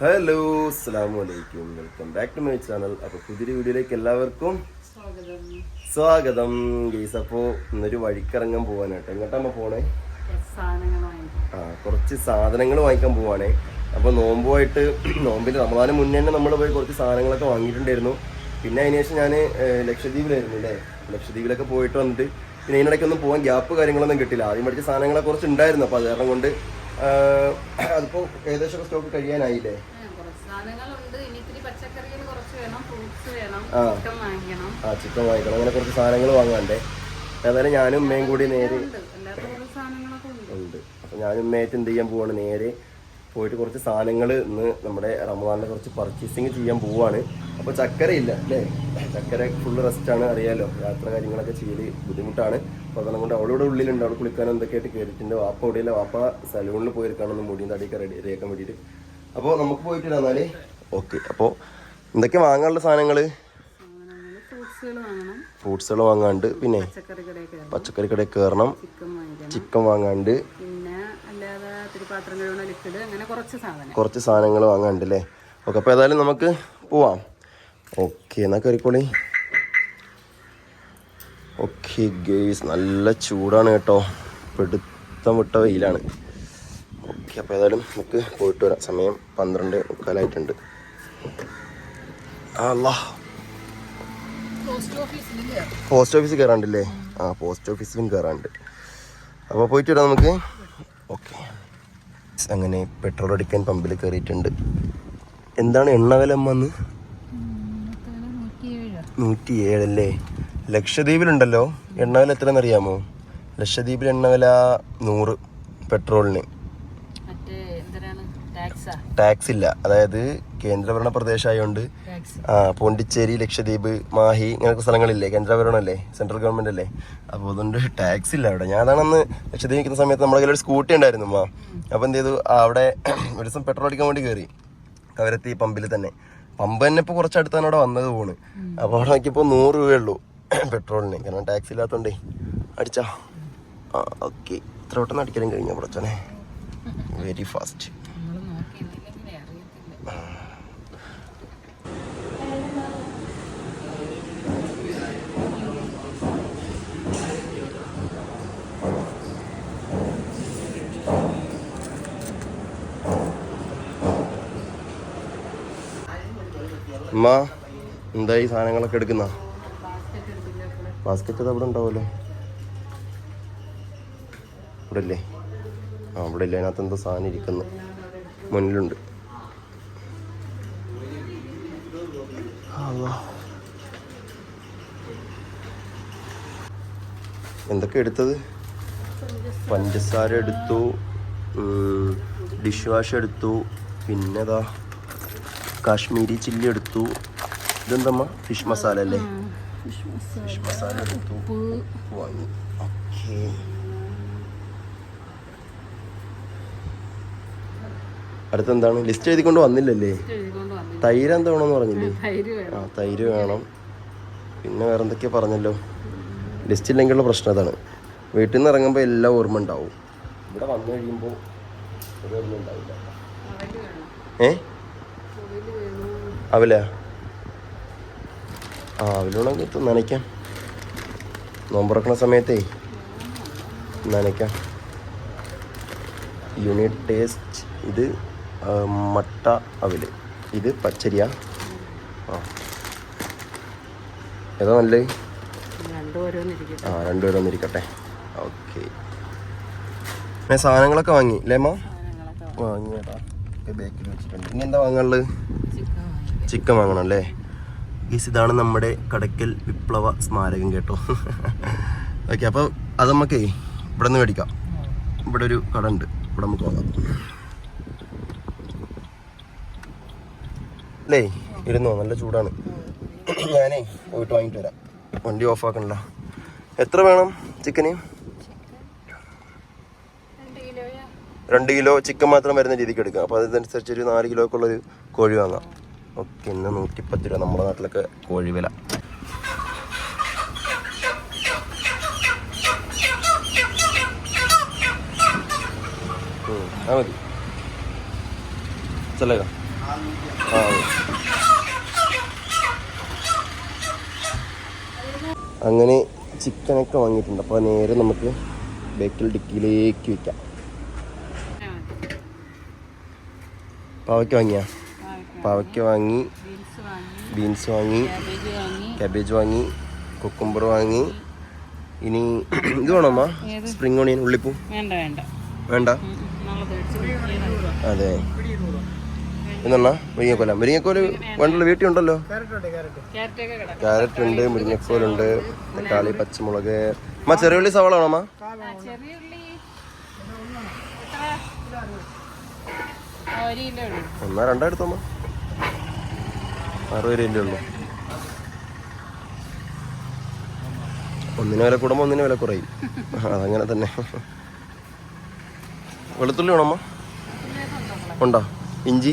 Hello അസ്സാം വലൈക്കും welcome back to my channel അപ്പോൾ പുതിയൊരു വീഡിയോയിലേക്ക് എല്ലാവർക്കും സ്വാഗതം. ഗെയ്സ് അപ്പോൾ ഇന്നൊരു വഴിക്കിറങ്ങാൻ പോവാനായിട്ട് എങ്ങോട്ടാണ് പോണേ? ആ കുറച്ച് സാധനങ്ങൾ വാങ്ങിക്കാൻ പോവാണേ. അപ്പോൾ നോമ്പുമായിട്ട് നോമ്പിൽ നമ്മളതിന് മുന്നേ തന്നെ നമ്മൾ പോയി കുറച്ച് സാധനങ്ങളൊക്കെ വാങ്ങിയിട്ടുണ്ടായിരുന്നു. പിന്നെ അതിന് ശേഷം ഞാൻ ലക്ഷദ്വീപിലായിരുന്നു അല്ലേ? ലക്ഷദ്വീപിലൊക്കെ പോയിട്ട് വന്നിട്ട് പിന്നെ ഇതിനിടയ്ക്കൊന്നും പോകാൻ ഗ്യാപ്പ് കാര്യങ്ങളൊന്നും കിട്ടില്ല ആദ്യം പഠിച്ച സാധനങ്ങളെ കുറച്ച് ഉണ്ടായിരുന്നു. അപ്പോൾ അത് കാരണം കൊണ്ട് അതിപ്പോൾ ഏകദേശം സ്റ്റോക്ക് കഴിയാനായില്ലേ? ആ. ചിക്കൻ വാങ്ങിക്കണം. ആ ചിക്കൻ വാങ്ങിക്കണം. അങ്ങനെ കുറച്ച് സാധനങ്ങൾ വാങ്ങാണ്ടേ ഏതായാലും ഞാനും ഉമ്മയും കൂടി നേരെ ഉണ്ട്. അപ്പൊ ഞാനും ഉമ്മയായിട്ട് എന്ത് ചെയ്യാൻ പോവാണ് നേരെ? പോയിട്ട് കുറച്ച് സാധനങ്ങൾ ഇന്ന് നമ്മുടെ റമദാനിലെ കുറച്ച് പർച്ചേസിങ് ചെയ്യാൻ പോവാണ്. അപ്പോൾ ചക്കര ഇല്ല അല്ലേ? ചക്കര ഫുള്ള് ആണ് അറിയാലോ. യാത്ര കാര്യങ്ങളൊക്കെ ചെയ്യൽ ബുദ്ധിമുട്ടാണ്. അപ്പോൾ അതുകൊണ്ട് കൊണ്ട് അവളോട് ഉള്ളിലുണ്ട്. അവൾ കുളിക്കാൻ എന്തൊക്കെയായിട്ട് കയറിയിട്ടുണ്ട് വാപ്പ ഇവിടെയില്ല വാപ്പ സലൂണിൽ പോയിരിക്കാണെന്ന് മുടിയും തടിയൊക്കെ റെഡി റെഡിയാക്കാൻ വേണ്ടിയിട്ട്. അപ്പോൾ നമുക്ക് പോയിട്ട് എന്നാൽ. ഓക്കെ അപ്പോൾ എന്തൊക്കെ വാങ്ങാനുള്ള സാധനങ്ങൾ ഫ്രൂട്ട്സുകൾ വാങ്ങണം. ഫ്രൂട്ട്സുകൾ വാങ്ങാണ്ട് പിന്നെ പച്ചക്കറി കടയിൽ കയറണം. ചിക്കൻ വാങ്ങാണ്ട് പാത്രം കഴുകണ ലിക്വിഡ് അങ്ങനെ കുറച്ച് സാധനം. കുറച്ച് സാധനങ്ങൾ വാങ്ങാനുണ്ട് അല്ലേ ഓക്കെ അപ്പോൾ ഏതായാലും നമുക്ക് പോവാം. ഓക്കെ എന്നാൽ കയറിക്കോളി ഓക്കെ ഗേസ് നല്ല ചൂടാണ് കേട്ടോ. പെടുത്തം വിട്ട വെയിലാണ്. ഓക്കെ അപ്പോൾ ഏതായാലും നമുക്ക് പോയിട്ട് വരാം. സമയം പന്ത്രണ്ട് മുക്കാലായിട്ടുണ്ട്. അല്ലാ പോസ്റ്റ് ഓഫീസിൽ കയറാണ്ടല്ലേ ആ പോസ്റ്റ് ഓഫീസിലും കയറാണ്ട് അപ്പോൾ പോയിട്ട് വരാം നമുക്ക്. ഓക്കെ. അങ്ങനെ പെട്രോൾ അടിക്കാൻ പമ്പിൽ കയറിയിട്ടുണ്ട് എന്താണ് എണ്ണവില അമ്മന്ന് നൂറ്റി ഏഴല്ലേ ലക്ഷദ്വീപിലുണ്ടല്ലോ. എണ്ണ വില എത്രയെന്ന് അറിയാമോ ലക്ഷദ്വീപിൽ എണ്ണ വില നൂറ് പെട്രോളിന് ടാക്സാ ഇല്ല. അതായത് കേന്ദ്രഭരണ പ്രദേശമായതുകൊണ്ട് പോണ്ടിച്ചേരി ലക്ഷദ്വീപ് മാഹി ഇങ്ങനത്തെ സ്ഥലങ്ങളില്ലേ? കേന്ദ്രഭരണമല്ലേ സെൻട്രൽ ഗവൺമെന്റ് അല്ലേ അപ്പോൾ അതുകൊണ്ട് ടാക്സ് ഇല്ല അവിടെ. ഞാൻ അതാണെന്ന് ലക്ഷദ്വീപ് നിൽക്കുന്ന സമയത്ത് നമ്മുടെ കയ്യിൽ ഒരു സ്കൂട്ടി ഉണ്ടായിരുന്നു മാ അപ്പോൾ എന്ത് ചെയ്തു? അവിടെ ഒരു ദിവസം പെട്രോൾ അടിക്കാൻ വേണ്ടി കയറി കവരത്തി പമ്പിൽ തന്നെ. പമ്പ് തന്നെ ഇപ്പോൾ കുറച്ചടുത്താണ് അവിടെ വന്നത് പോണ്. അപ്പോൾ അവിടെ നോക്കിയപ്പോൾ നൂറ് രൂപയേ ഉള്ളൂ പെട്രോളിന് കാരണം ടാക്സ് ഇല്ലാത്തതുകൊണ്ടേ അടിച്ചാ. ആ ഓക്കെ ഇത്ര വട്ടം അടിക്കലും കഴിഞ്ഞ കുറച്ചനെ വെരി ഫാസ്റ്റ് അമ്മ ഈ സാധനങ്ങളൊക്കെ എടുക്കുന്ന? ബാസ്ക്കറ്റ് അത് അവിടെ ഉണ്ടാവുമല്ലോ. ഇവിടെ ഇല്ലേ ആ അവിടെ ഇല്ല അതിനകത്ത് എന്താ സാധനം ഇരിക്കുന്നു. മുന്നിലുണ്ട്. എന്തൊക്കെ എടുത്തത്? പഞ്ചസാര എടുത്തു ഡിഷ് വാഷ് എടുത്തു. പിന്നെതാ? കാശ്മീരി ചില്ലി എടുത്തു. ഇതെന്തമ്മ? ഫിഷ് മസാല അല്ലേ? ഫിഷ് മസാല. എടുത്തു. വാങ്ങി. ഓക്കെ. അടുത്തെന്താണ്? ലിസ്റ്റ് എഴുതിക്കൊണ്ട് വന്നില്ലല്ലേ? തൈര് എന്താ വേണമെന്ന് പറഞ്ഞില്ലേ? ആ തൈര് വേണം. പിന്നെ വേറെ എന്തൊക്കെയാ പറഞ്ഞല്ലോ? ലിസ്റ്റ് ഇല്ലെങ്കിലുള്ള പ്രശ്നം അതാണ് വീട്ടിൽ നിന്ന് ഇറങ്ങുമ്പോൾ എല്ലാം ഓർമ്മ ഉണ്ടാവും. ഇവിടെ വന്നു കഴിയുമ്പോൾ ഓർമ്മ ഉണ്ടാവില്ല. ഏഹ് അവല. ആ അവലോണെങ്കിൽ നനയ്ക്കാം. നോമ്പുറക്കണ സമയത്തേ. നനയ്ക്കാം. യൂണിറ്റ് ടേസ്റ്റ് ഇത് മട്ട അവൽ. ഇത് പച്ചരിയ. ആ. ഏതാ നല്ലത്? ഓരോന്നിരിക്കട്ടെ ആ രണ്ടുപേരും ഇരിക്കട്ടെ ഓക്കെ. ഞാൻ സാധനങ്ങളൊക്കെ വാങ്ങി അല്ലേ അമ്മ? വാങ്ങിയതാ. വാങ്ങി ബേക്കിൽ വെച്ചിട്ടുണ്ട്. ഇനി എന്താ വാങ്ങാനുള്ളത്? ചിക്കൻ വാങ്ങണം അല്ലേ? ഗീസ് ഇതാണ് നമ്മുടെ കടയ്ക്കൽ വിപ്ലവ സ്മാരകം കേട്ടോ. ഓക്കെ അപ്പോൾ അത് നമുക്കേ ഇവിടെ നിന്ന് മേടിക്കാം. ഇവിടെ ഒരു കട ഉണ്ട്. ഇവിടെ നമുക്ക് വാങ്ങാം. അല്ലേ ഇരുന്നോ? നല്ല ചൂടാണ്. ഞാനേ പോയിട്ട് വാങ്ങിട്ട് വരാം. വണ്ടി ഓഫ് ആക്കണ്ട. എത്ര വേണം ചിക്കന്? രണ്ട് കിലോ ചിക്കൻ മാത്രം വരുന്ന രീതിക്ക് എടുക്കാം. അപ്പോൾ അതനുസരിച്ച് ഒരു നാല് കിലോക്കുള്ളൊരു കോഴി വാങ്ങാം. ഓക്കെ ഇന്ന് നൂറ്റിപ്പത്ത് രൂപ നമ്മുടെ നാട്ടിലൊക്കെ കോഴി വില. മതി. ചെല്ലുക ആ അങ്ങനെ ചിക്കനൊക്കെ വാങ്ങിയിട്ടുണ്ട്. അപ്പോൾ നേരെ നമുക്ക് ബേക്കൽ ഡിക്കിയിലേക്ക് വയ്ക്കാം പാവയ്ക്ക് വാങ്ങിയാ? പാവയ്ക്ക വാങ്ങി ബീൻസ് വാങ്ങി കാബേജ് വാങ്ങി കുക്കുംബർ വാങ്ങി. ഇനി ഇത് വേണോമ്മ സ്പ്രിംഗ് ഓണിയൻ ഉള്ളിപ്പൂ? വേണ്ട അതെ. എന്നാ മുരിങ്ങക്കോല. മുരിങ്ങക്കോൽ വേണ്ടല്ലോ വീട്ടിൽ ഉണ്ടല്ലോ? ക്യാരറ്റ് ഉണ്ട് മുരിങ്ങക്കോലുണ്ട് തക്കാളി പച്ചമുളക്. അമ്മ ചെറിയ ഉള്ളി സവാള വേണോ അമ്മ? ഉള്ളൂ. ഒന്നാ രണ്ടാ അമ്മ? അറുപത് രൂപയല്ലേ ഉള്ളൂ. ഒന്നിന് വില കൂടുമ്പോൾ ഒന്നിന് വില കുറയും. അതങ്ങനെ തന്നെ. വെളുത്തുള്ളി വേണോ അമ്മ? ഉണ്ടോ? ഇഞ്ചി?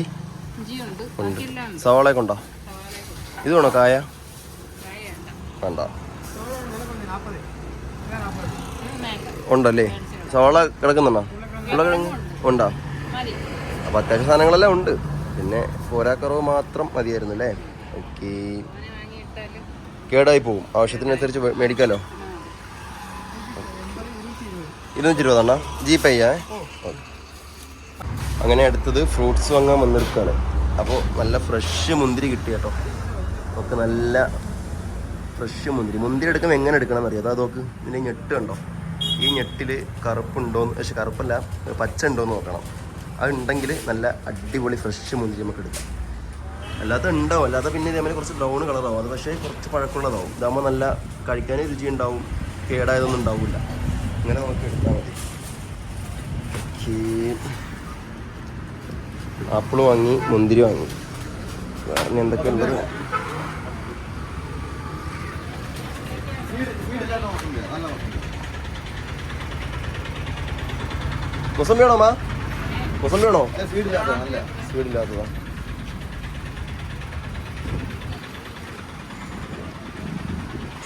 ഉണ്ട്. സവാളയൊക്കെ ഉണ്ടോ? ഇത് വേണോ? കായ? വേണ്ട. ഉണ്ടല്ലേ? സവാള കിടക്കുന്നുണ്ടോ? ഉണ്ടോ? അപ്പം അത്യാവശ്യം സാധനങ്ങളെല്ലാം ഉണ്ട്. പിന്നെ പോരാക്കറവ് മാത്രം മതിയായിരുന്നു അല്ലേ? ഓക്കെ. കേടായി പോവും. ആവശ്യത്തിനനുസരിച്ച് മേടിക്കാലോ? ഇരുന്നൂറ്റി ഇരുപതാണ ജി പേ ചെയ്യാ അങ്ങനെ അടുത്തത് ഫ്രൂട്ട്സ് വാങ്ങാൻ വന്നിരിക്കുകയാണ് അപ്പോൾ നല്ല ഫ്രഷ് മുന്തിരി കിട്ടി കേട്ടോ. ഒക്കെ നല്ല ഫ്രഷ് മുന്തിരി. മുന്തിരി എടുക്കുമ്പോൾ എങ്ങനെ എടുക്കണം എന്നറിയാം അതാ നോക്ക്. ഇതിന്റെ ഞെട്ട് കണ്ടോ ഈ ഞെട്ടിൽ കറുപ്പുണ്ടോന്ന് പക്ഷെ കറുപ്പല്ല. പച്ച ഉണ്ടോയെന്ന് നോക്കണം. അത് ഉണ്ടെങ്കിൽ നല്ല അടിപൊളി ഫ്രഷ് മുന്തിരി നമുക്ക് എടുക്കാം. അല്ലാതെ ഉണ്ടാവും അല്ലാതെ പിന്നെ ഇതേമാതിരി കുറച്ച് ബ്രൗൺ കളറാവും അത് പക്ഷേ കുറച്ച് പഴക്കമുള്ളതാവും. ഇതാകുമ്പോൾ നല്ല കഴിക്കാൻ രുചി ഉണ്ടാവും കേടായതൊന്നും ഉണ്ടാവില്ല. അങ്ങനെ നമുക്ക് എടുത്താൽ മതി. ആപ്പിൾ വാങ്ങി മുന്തിരി വാങ്ങി. വേറെ എന്തൊക്കെ ഉള്ളത്? മുസമ്മിയാണോ വേണോ മാ? മുസമ്പി വേണോ സ്പീഡില്ലാത്തതാ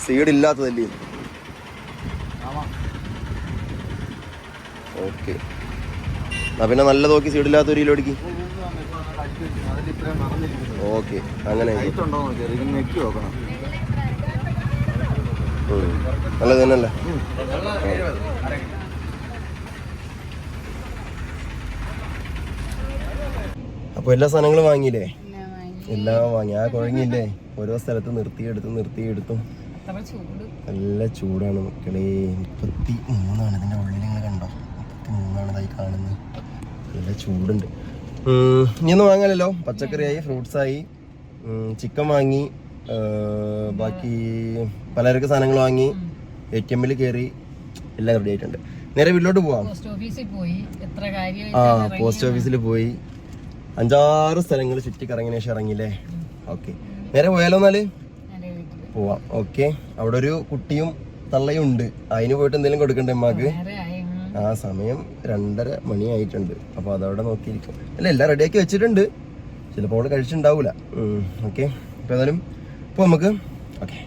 സീഡ് ഇല്ലാത്തതല്ലേ ഓക്കെ. ആ പിന്നെ നല്ല നോക്കി സീഡ് ഇല്ലാത്ത ഒരു കിലോ അടിക്ക് ഓക്കെ അങ്ങനെ നല്ലത് നല്ലത് തന്നെയല്ലേ? അപ്പോൾ എല്ലാ സാധനങ്ങളും വാങ്ങിയില്ലേ? എല്ലാം വാങ്ങി. ആ കുഴങ്ങിയില്ലേ? ഓരോ സ്ഥലത്ത് നിർത്തിയെടുത്തും നിർത്തിയെടുത്തും നല്ല ചൂടാണ് മക്കളെ. മുപ്പത്തി മൂന്നാണ് ഇതിന്റെ ഉള്ളിൽ നിങ്ങൾ കണ്ടോ? മുപ്പത്തി മൂന്നാണ് ഇതായി കാണുന്നത്. നല്ല ചൂടുണ്ട്. ഇനി ഇനിയൊന്നും വാങ്ങാനല്ലോ പച്ചക്കറിയായി ഫ്രൂട്ട്സായി. ചിക്കൻ വാങ്ങി. ബാക്കി പലചരക്ക് സാധനങ്ങൾ വാങ്ങി. എ ടി എമ്മിൽ കയറി എല്ലാം റെഡി ആയിട്ടുണ്ട്. നേരെ വീട്ടിലോട്ട് പോവാം. പോസ്റ്റ് ഓഫീസിൽ പോയി. അഞ്ചാറ് സ്ഥലങ്ങൾ ചുറ്റി കറങ്ങിയ ശേഷം ഇറങ്ങിയില്ലേ? ഓക്കെ നേരെ പോയാലോ എന്നാൽ? പോവാം. ഓക്കെ അവിടെ ഒരു കുട്ടിയും തള്ളയും ഉണ്ട്. അതിന് പോയിട്ട് എന്തെങ്കിലും കൊടുക്കണ്ടേ അമ്മയ്ക്ക്. ആ സമയം രണ്ടര മണിയായിട്ടുണ്ട്. അപ്പോൾ അതവിടെ നോക്കിയിരിക്കും. അല്ല എല്ലാം റെഡിയാക്കി വെച്ചിട്ടുണ്ട്. ചിലപ്പോൾ അവിടെ കഴിച്ചിട്ടുണ്ടാവൂല. ഓക്കെ അപ്പോൾ ഏതായാലും ഇപ്പോൾ നമുക്ക്. ഓക്കെ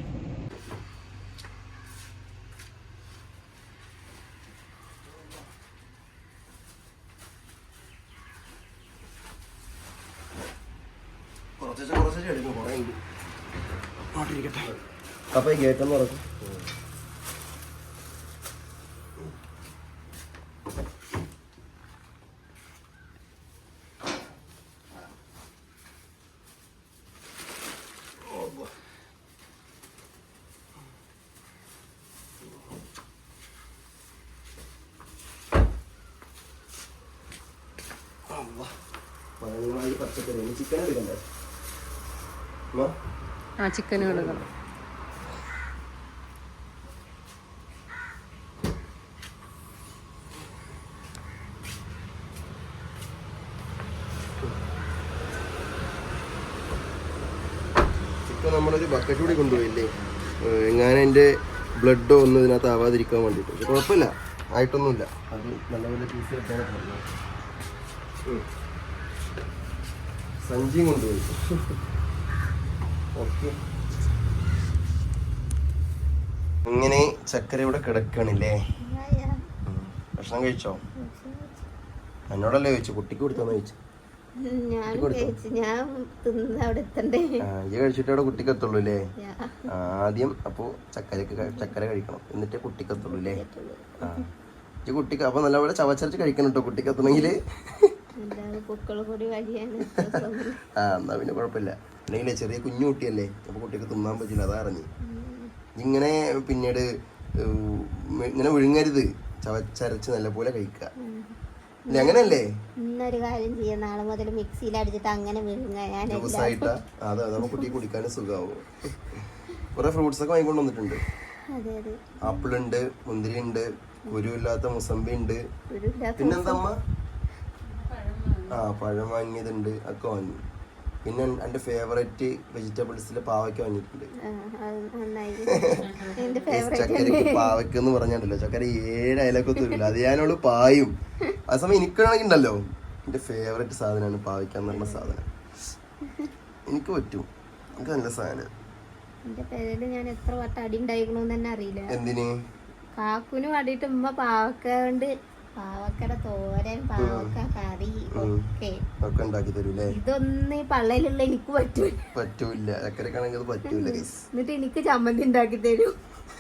കുറച്ച് കുറച്ച് എടുക്കും കുറേ ഉണ്ട് അപ്പോൾ ഈ ഗേറ്റ് ഒന്ന് തുറക്കും. പച്ചക്കറി. ചിക്കൻ എടുക്കണ്ടേ ആ ചിക്കൻ എടുക്കണം ചിക്കൻ നമ്മളൊരു ബക്കറ്റ് കൂടി കൊണ്ടുപോയില്ലേ എങ്ങനെ എന്റെ ബ്ലഡോ ഒന്നും ഇതിനകത്ത് ആവാതിരിക്കാൻ വേണ്ടിയിട്ട്. പക്ഷെ കുഴപ്പമില്ല. ആയിട്ടൊന്നുമില്ല. അത് നല്ല നല്ല പീസ് പറഞ്ഞു സഞ്ചിയും കൊണ്ടുപോയി. ഓക്കെ. ഇങ്ങനെ ചക്കര ഇവിടെ കിടക്കണില്ലേ. ഭക്ഷണം കഴിച്ചോ? എന്നോടല്ലേ ചോദിച്ചു? കുട്ടിക്ക് കൊടുത്താന്ന് ചോദിച്ചു? ഞാൻ കഴിച്ചിട്ട് അവിടെ കുട്ടിക്ക് എത്തുള്ളൂ അല്ലേ ആദ്യം അപ്പോ ചക്കരക്ക് ചക്കര കഴിക്കണം. എന്നിട്ട് കുട്ടിക്കത്തുള്ളൂ അല്ലേ ആ. കുട്ടിക്ക് അപ്പോൾ നല്ലപോലെ ചവച്ചരച്ച് കഴിക്കണം കേട്ടോ കുട്ടിക്ക് എത്തണമെങ്കിൽ അല്ലാതെ പൂക്കൾ കൂടി വഴിയാണ്? ആ എന്നാ പിന്നെ കുഴപ്പമില്ല. അല്ലെങ്കിൽ ചെറിയ കുഞ്ഞു കുട്ടിയല്ലേ? അപ്പൊ കുട്ടിക്ക് തിന്നാൻ പറ്റില്ല അതാ അറിഞ്ഞ് ഇങ്ങനെ പിന്നീട് ഇങ്ങനെ വിഴുങ്ങരുത്. ചവച്ചരച്ച് നല്ലപോലെ കഴിക്കുക ഇല്ല അങ്ങനെയല്ലേ ഇന്നൊരു കാര്യം ചെയ്യാം. നാളെ മുതൽ മിക്സിയിൽ അടിച്ചിട്ട് അങ്ങനെ വിഴുങ്ങ ഞാൻ ജ്യൂസ് ആയിട്ടാ അതെ അതാകുമ്പോൾ കുട്ടി കുടിക്കാനും സുഖമാവും. കുറെ ഫ്രൂട്ട്സ് ഒക്കെ വാങ്ങിക്കൊണ്ട് വന്നിട്ടുണ്ട്. അതെ അതെ. ആപ്പിൾ ഉണ്ട് മുന്തിരി ഉണ്ട് കുരുവില്ലാത്ത മുസമ്പി ഉണ്ട് പിന്നെന്തമ്മ? പിന്നെന്താ അമ്മ ആ പഴം വാങ്ങിയതുണ്ട്. ഒക്കെ വാങ്ങി. പിന്നെ എന്റെ ഫേവറേറ്റ് വെജിറ്റബിൾസിൽ പാവയ്ക്ക വാങ്ങിയിട്ടുണ്ട്. ചക്കരക്ക് പാവയ്ക്ക എന്ന് പറഞ്ഞാണ്ടല്ലോ. ചക്കര ഏഴ് അയലൊക്കെ തരില്ല അത് ഞാനോട് പായും. ആ സമയം എനിക്കാണെങ്കിൽ ഉണ്ടല്ലോ എന്റെ ഫേവറേറ്റ് സാധനമാണ് പാവയ്ക്ക എന്ന് പറഞ്ഞ സാധനം. എനിക്ക് പറ്റും. എനിക്ക് നല്ല സാധനം. എന്റെ പേരിൽ ഞാൻ എത്ര വട്ടം അടി ഉണ്ടായിക്കണോന്ന് തന്നെ അറിയില്ല. എന്തിന്? കാക്കുന് വേണ്ടിട്ട് ഉമ്മ പാവക്ക കൊണ്ട് പാവക്കയുടെ തോരൻ പാവക്ക കറി ഒക്കെ. ഒക്കെ ഉണ്ടാക്കി തരൂലേ ഇതൊന്നും ഈ പള്ളയിലുള്ള എനിക്ക് പറ്റൂല. പറ്റൂല ചക്കരക്കാണെങ്കിൽ പറ്റൂല എന്നിട്ട് എനിക്ക് ചമ്മന്തി ഉണ്ടാക്കി തരും.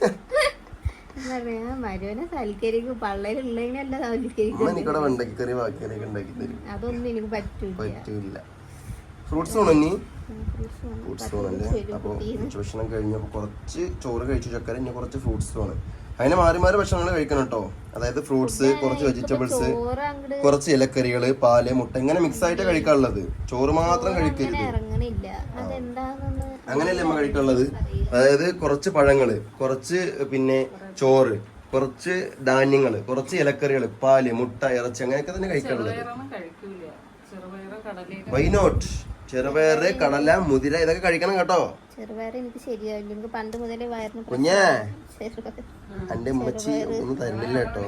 മരുവനെ സൽക്കരിക്കും. എനിക്കവിടെ ബാക്കിയൊക്കെ ഉണ്ടാക്കി തരും. അതൊന്നും എനിക്ക് പറ്റൂല. പറ്റൂല ഫ്രൂട്ട്സ് ഇനി? ഫ്രൂട്ട്സ് വേണം. ഫ്രൂട്ട്സ് പത്ത് വേണമല്ലേ ദിവസം അപ്പോൾ കുട്ടീന്ന്. ഉച്ചഭക്ഷണം കഴിഞ്ഞപ്പോൾ കുറച്ച് ചോറ് കഴിച്ചു ചക്കര ഇനി കുറച്ച് ഫ്രൂട്ട്സ് വേണം. അതിന് മാറി മാറി ഭക്ഷണങ്ങൾ കഴിക്കണം കേട്ടോ. അതായത് ഫ്രൂട്ട്സ് കുറച്ച് വെജിറ്റബിൾസ് കുറച്ച് ഇലക്കറികൾ പാൽ മുട്ട ഇങ്ങനെ മിക്സ് ആയിട്ട് കഴിക്കാനുള്ളത്. ചോറ് മാത്രം കഴിക്കരുത്. അങ്ങനെ അങ്ങനെയല്ലേ അമ്മ കഴിക്കാനുള്ളത്? അതായത് കുറച്ച് പഴങ്ങൾ കുറച്ച് പിന്നെ ചോറ് കുറച്ച് ധാന്യങ്ങൾ കുറച്ച് ഇലക്കറികൾ പാൽ മുട്ട ഇറച്ചി അങ്ങനെയൊക്കെ തന്നെ കഴിക്കാനുള്ളത്. വൈനോട്ട് ചെറുപയർ ചെറുപയറ് വൈ നോട്ട് ചെറുപയറ് കടല മുതിര ഇതൊക്കെ കഴിക്കണം കേട്ടോ. ചെറുപയർ എനിക്ക് ശരിയാവില്ല. എനിക്ക് പണ്ട് മുതലേ വയറിന് കുഞ്ഞേ ചെറുപയർ എന്റെ ഉമ്മച്ചി ഒന്നും തരുന്നില്ല കേട്ടോ.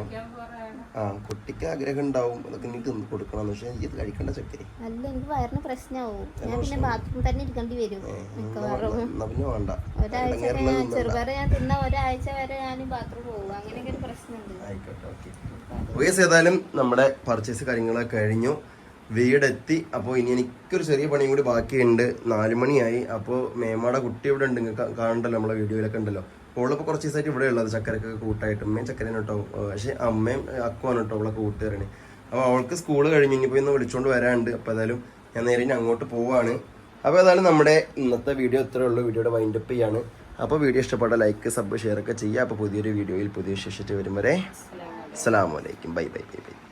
ആ കുട്ടിക്ക് ആഗ്രഹം ഉണ്ടാവും. അതൊക്കെ നീ തിന്ന് കൊടുക്കണം. പക്ഷെ എനിക്ക് ഇത് കഴിക്കണ്ട ചക്കരി അല്ല എനിക്ക് വയറിന് പ്രശ്നമാവും ഞാൻ പിന്നെ ബാത്റൂമിൽ തന്നെ ഇരിക്കേണ്ടി വരും. പിന്നെ വേണ്ട. ഒരാഴ്ച. ചെറുപയർ ഞാൻ തിന്ന ഒരാഴ്ച വരെ ഞാൻ ബാത്റൂം പോകും. അങ്ങനെയൊക്കെ ഒരു പ്രശ്നമുണ്ട്. ആയിക്കോട്ടെ ഓക്കെ. ഏതായാലും നമ്മുടെ പർച്ചേസ് കാര്യങ്ങളൊക്കെ കഴിഞ്ഞു. വീടെത്തി. അപ്പോൾ ഇനി എനിക്കൊരു ചെറിയ പണിയും കൂടി ബാക്കിയുണ്ട്. നാല് മണിയായി. അപ്പോൾ മേമാടെ കുട്ടി ഇവിടെ ഉണ്ട്. കാണണ്ടല്ലോ നമ്മളെ വീഡിയോയിലൊക്കെ ഉണ്ടല്ലോ. ഓളിപ്പോൾ കുറച്ച് ദിവസമായിട്ട് ഇവിടെ ഉള്ളത്. ചക്കരക്കൊക്കെ കൂട്ടായിട്ട്. ഉമ്മയും ചക്കരനും കേട്ടോ പക്ഷേ അമ്മയും അക്കുവാണ് കേട്ടോ അവളെ കൂട്ടുകാരന് അപ്പോൾ അവൾക്ക് സ്കൂൾ കഴിഞ്ഞ് ഇനിയിപ്പോൾ ഇന്ന് വിളിച്ചുകൊണ്ട് വരാനുണ്ട് അപ്പോൾ ഏതായാലും ഞാൻ നേരെ ഇനി അങ്ങോട്ട് പോവാണ്. അപ്പോൾ ഏതായാലും നമ്മുടെ ഇന്നത്തെ വീഡിയോ ഇത്രയേ ഉള്ളൂ. വീഡിയോയുടെ വൈൻഡപ്പ് ചെയ്യാണ്. അപ്പോൾ വീഡിയോ ഇഷ്ടപ്പെട്ട ലൈക്ക് സബ് ഷെയർ ഒക്കെ ചെയ്യുക. അപ്പോൾ പുതിയൊരു വീഡിയോയിൽ പുതിയ വിശേഷിച്ച് വരും വരെ അസ്സലാമു അലൈക്കും. Bye bye bye bye.